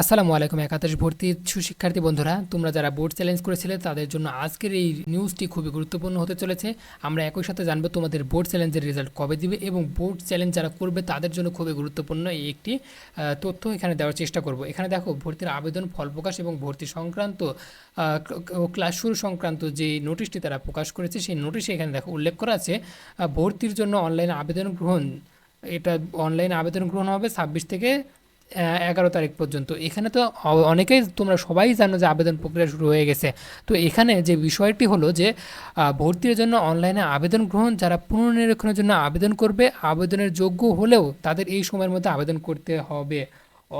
আসসালামু আলাইকুম, একাদশ ভর্তি সুশিক্ষার্থী বন্ধুরা। তোমরা যারা বোর্ড চ্যালেঞ্জ করেছিলে, তাদের জন্য আজকের এই নিউজটি খুবই গুরুত্বপূর্ণ হতে চলেছে। আমরা একই সাথে জানব তোমাদের বোর্ড চ্যালেঞ্জের রেজাল্ট কবে দিবে এবং বোর্ড চ্যালেঞ্জ যারা করবে, তাদের জন্য খুবই গুরুত্বপূর্ণ এই একটি তথ্য এখানে দেওয়ার চেষ্টা করব। এখানে দেখো, ভর্তির আবেদন, ফল প্রকাশ এবং ভর্তি সংক্রান্ত ক্লাস শুরু সংক্রান্ত যে নোটিশটি তারা প্রকাশ করেছে, সেই নোটিশে এখানে দেখো উল্লেখ করা আছে ভর্তির জন্য অনলাইনে আবেদন গ্রহণ, এটা অনলাইনে আবেদন গ্রহণ হবে ছাব্বিশ থেকে এগারো তারিখ পর্যন্ত। এখানে তো অনেকেই তোমরা সবাই জানো যে আবেদন প্রক্রিয়া শুরু হয়ে গেছে। তো এখানে যে বিষয়টি হলো যে ভর্তির জন্য অনলাইনে আবেদন গ্রহণ, যারা পুনর্নিরীক্ষণের জন্য আবেদন করবে, আবেদনের যোগ্য হলেও তাদের এই সময়ের মধ্যে আবেদন করতে হবে।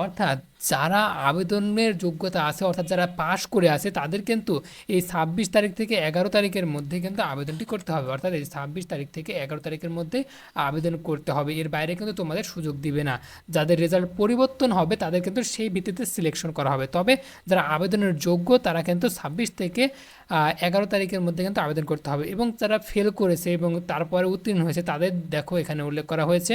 অর্থাৎ যারা আবেদনের যোগ্যতা আছে, অর্থাৎ যারা পাশ করে আছে, তাদের কিন্তু এই ছাব্বিশ তারিখ থেকে এগারো তারিখের মধ্যে কিন্তু আবেদনটি করতে হবে। অর্থাৎ এই ছাব্বিশ তারিখ থেকে এগারো তারিখের মধ্যে আবেদন করতে হবে। এর বাইরে কিন্তু তোমাদের সুযোগ দিবে না। যাদের রেজাল্ট পরিবর্তন হবে, তাদের কিন্তু সেই ভিত্তিতে সিলেকশন করা হবে। তবে যারা আবেদনের যোগ্য, তারা কিন্তু ছাব্বিশ থেকে এগারো তারিখের মধ্যে কিন্তু আবেদন করতে হবে। এবং যারা ফেল করেছে এবং তারপরে উত্তীর্ণ হয়েছে, তাদের দেখো এখানে উল্লেখ করা হয়েছে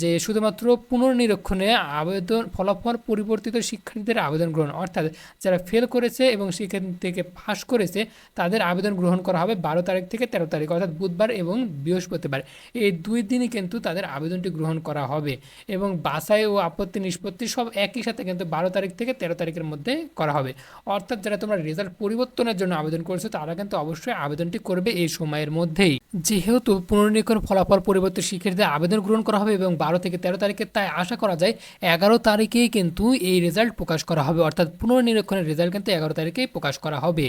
যে, শুধুমাত্র পুনর্নিরীক্ষণে আবেদন ফলাফল পরিবর্তিত শিক্ষার্থীদের আবেদন গ্রহণ, অর্থাৎ যারা ফেল করেছে এবং সেখান থেকে পাশ করেছে, তাদের আবেদন গ্রহণ করা হবে বারো তারিখ থেকে তেরো তারিখ, অর্থাৎ বুধবার এবং বৃহস্পতিবার। এই দুই দিনই কিন্তু তাদের আবেদনটি গ্রহণ করা হবে এবং বাছাই ও আপত্তি নিষ্পত্তি সব একই সাথে কিন্তু বারো তারিখ থেকে তেরো তারিখের মধ্যে করা হবে। অর্থাৎ যারা তোমরা রেজাল্ট পরিবর্তনের জন্য আবেদন করেছ, তারা কিন্তু অবশ্যই আবেদনটি করবে এই সময়ের মধ্যেই। যেহেতু পুনর্নিরীক্ষণ ফলাফল পরিবর্তিত শিক্ষার্থীদের আবেদন গ্রহণ করা হবে এবং বারো থেকে তেরো তারিখে, তাই আশা করা যায় এগারো তারিখেই কিন্তু এই রেজাল্ট প্রকাশ করা হবে। অর্থাৎ পুনর্নিরীক্ষণের রেজাল্ট কিন্তু এগারো তারিখেই প্রকাশ করা হবে।